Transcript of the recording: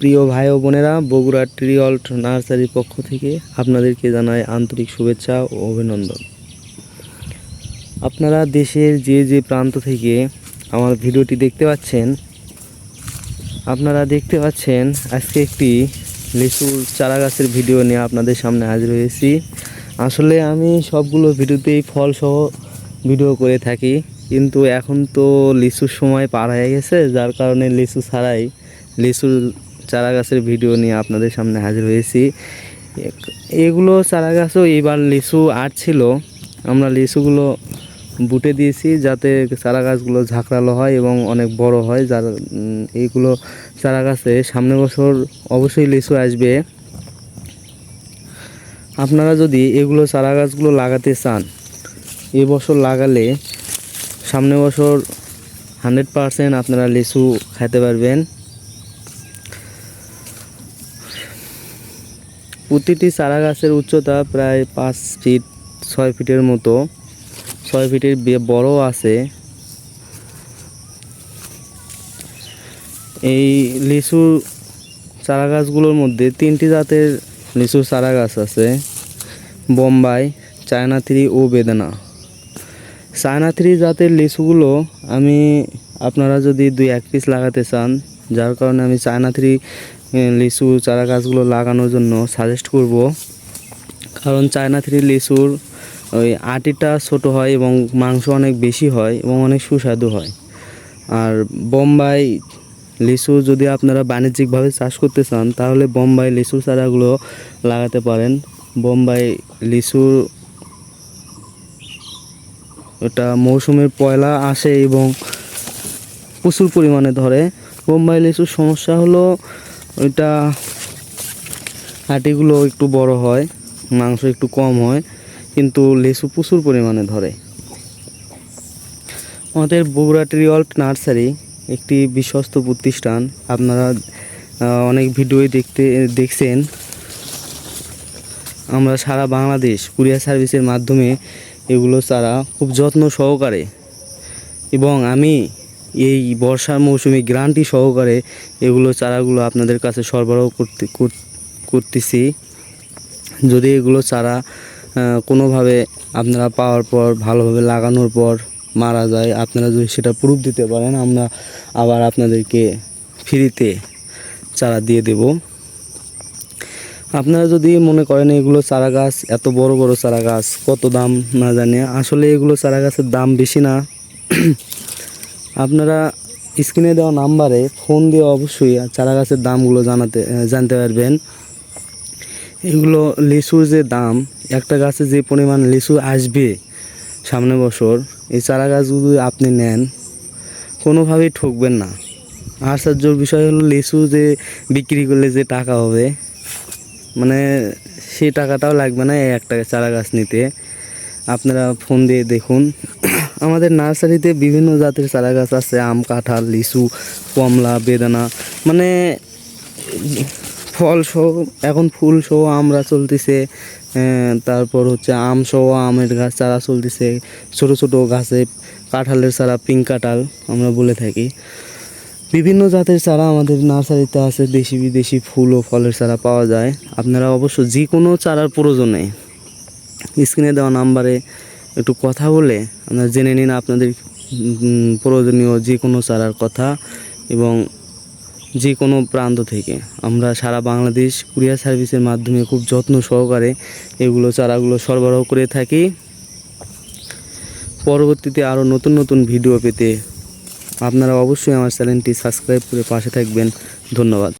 প্রিয় ভাই ও বোনেরা, বগুড়া ট্রিঅল্ট নার্সারির পক্ষ থেকে আপনাদেরকে জানাই আন্তরিক শুভেচ্ছা ও অভিনন্দন। আপনারা দেশের যে যে প্রান্ত থেকে আমার ভিডিওটি দেখতে পাচ্ছেন, আপনারা দেখতে পাচ্ছেন আজকে একটি লিচুর চারা গাছের ভিডিও নিয়ে আপনাদের সামনে হাজির হয়েছি। আসলে আমি সবগুলো ভিডিওতেই ফল সহ ভিডিও করে থাকি, কিন্তু এখন তো লিচুর সময় পার হয়ে গেছে, যার কারণে লিচু ছাড়াই লিচুর চারা গাছের ভিডিও নিয়ে আপনাদের সামনে হাজির হয়েছি। এগুলো চারা গাছও এবার লিচু ছিল। আমরা লিচুগুলো বুটে দিয়েছি যাতে চারা গাছগুলো ঝাঁকড়ালো হয় এবং অনেক বড় হয়। যার এইগুলো চারা গাছে সামনে বছর অবশ্যই লিচু আসবে। আপনারা যদি এগুলো চারা গাছগুলো লাগাতে চান, এ বছর লাগালে সামনে বছর হান্ড্রেড পারসেন্ট আপনারা লিচু খেতে পারবেন। প্রতিটি চারা গাছের উচ্চতা প্রায় পাঁচ ফিট, ছয় ফিটের মতো। ছয় ফিটের বড় আছে। এই লিচু চারা গাছগুলোর মধ্যে তিনটি জাতের লিচুর চারা গাছ আছে। বোম্বাই, চায়না থ্রি ও বেদানা। চায়না থ্রি জাতের লিচুগুলো আমি আপনারা যদি দুই এক পিস লাগাতে চান যার কারণে আমি চায়না থ্রি লিচু, চারা গাছগুলো লাগানোর জন্য সাজেস্ট করব। কারণ চায়না থ্রি লিচুর ওই আটিটা ছোট হয় এবং মাংস অনেক বেশি হয় এবং অনেক সুস্বাদু হয়। আর বোম্বাই লিচু যদি আপনারা বাণিজ্যিকভাবে চাষ করতে চান, তাহলে বোম্বাই লিচু চারাগুলো লাগাতে পারেন। বোম্বাই লিচু ওটা মৌসুমের পয়লা আসে এবং প্রচুর পরিমাণে ধরে। বোম্বাই লিচুর সমস্যা হলো ওইটা হাটিগুলো একটু বড় হয়, মাংস একটু কম হয়, কিন্তু লিচু প্রচুর পরিমাণে ধরে। আমাদের বগুড়া ট্রিঅল্ট নার্সারি একটি বিশ্বস্ত প্রতিষ্ঠান, আপনারা অনেক ভিডিওই দেখতে, দেখছেন। আমরা সারা বাংলাদেশ কুরিয়ার সার্ভিসের মাধ্যমে এগুলো চারা খুব যত্ন সহকারে এবং আমি এই বর্ষার মৌসুমে গ্রান্টি সহকারে এগুলো চারাগুলো আপনাদের কাছে সরবরাহ করতে করতেছি। যদি এগুলো চারা কোনোভাবে আপনারা পাওয়ার পর, ভালোভাবে লাগানোর পর মারা যায়, আপনারা যদি সেটা প্রুফ দিতে পারেন, আমরা আবার আপনাদেরকে ফ্রিতে চারা দিয়ে দেব। আপনারা যদি মনে করেন এগুলো চারা গাছ, এত বড় বড় চারা গাছ, কত দাম না জানি। আসলে এগুলো চারা গাছের দাম বেশি না। আপনারা স্ক্রিনে দেওয়া নাম্বারে ফোন দিয়ে অবশ্যই চারা গাছের দামগুলো জানাতে জানতে পারবেন। এগুলো লিচুর যে দাম, একটা গাছে যে পরিমাণ লিচু আসবে সামনে বছর, এই চারা গাছগুলো আপনি নেন, কোনোভাবেই ঠকবেন না। আশ্চর্যর বিষয় হলো লিচু যে বিক্রি করলে যে টাকা হবে মানে সেই টাকাটাও লাগবে না একটা চারা গাছ নিতে। আপনারা ফোন দিয়ে দেখুন। আমাদের নার্সারিতে বিভিন্ন জাতের চারা গাছ আছে, আম, কাঁঠাল, লিচু, কমলা, বেদানা মানে ফল সহ, এখন ফুল সহ আমরা চলতেছে তারপর হচ্ছে আম সহ আমের গাছ চারা চলতেছে, ছোট ছোট গাছে কাঁঠালের চারা, পিঙ্ক কাঁঠাল আমরা বলে থাকি। বিভিন্ন জাতের চারা আমাদের নার্সারিতে আছে, দেশি বিদেশি ফুল ও ফলের চারা পাওয়া যায়। আপনারা অবশ্য যে কোনো চারার প্রয়োজনে স্ক্রিনে দেওয়া নাম্বারে একটু কথা বলে আপনারা জেনে নিন আপনাদের প্রয়োজনীয় যে কোনো চারার কথা এবং যে কোনো প্রান্ত থেকে। আমরা সারা বাংলাদেশ কুরিয়ার সার্ভিসের মাধ্যমে খুব যত্ন সহকারে এগুলো চারাগুলো সরবরাহ করে থাকি। পরবর্তীতে আরও নতুন নতুন ভিডিও পেতে আপনারা অবশ্যই আমার চ্যানেলটি সাবস্ক্রাইব করে পাশে থাকবেন। ধন্যবাদ।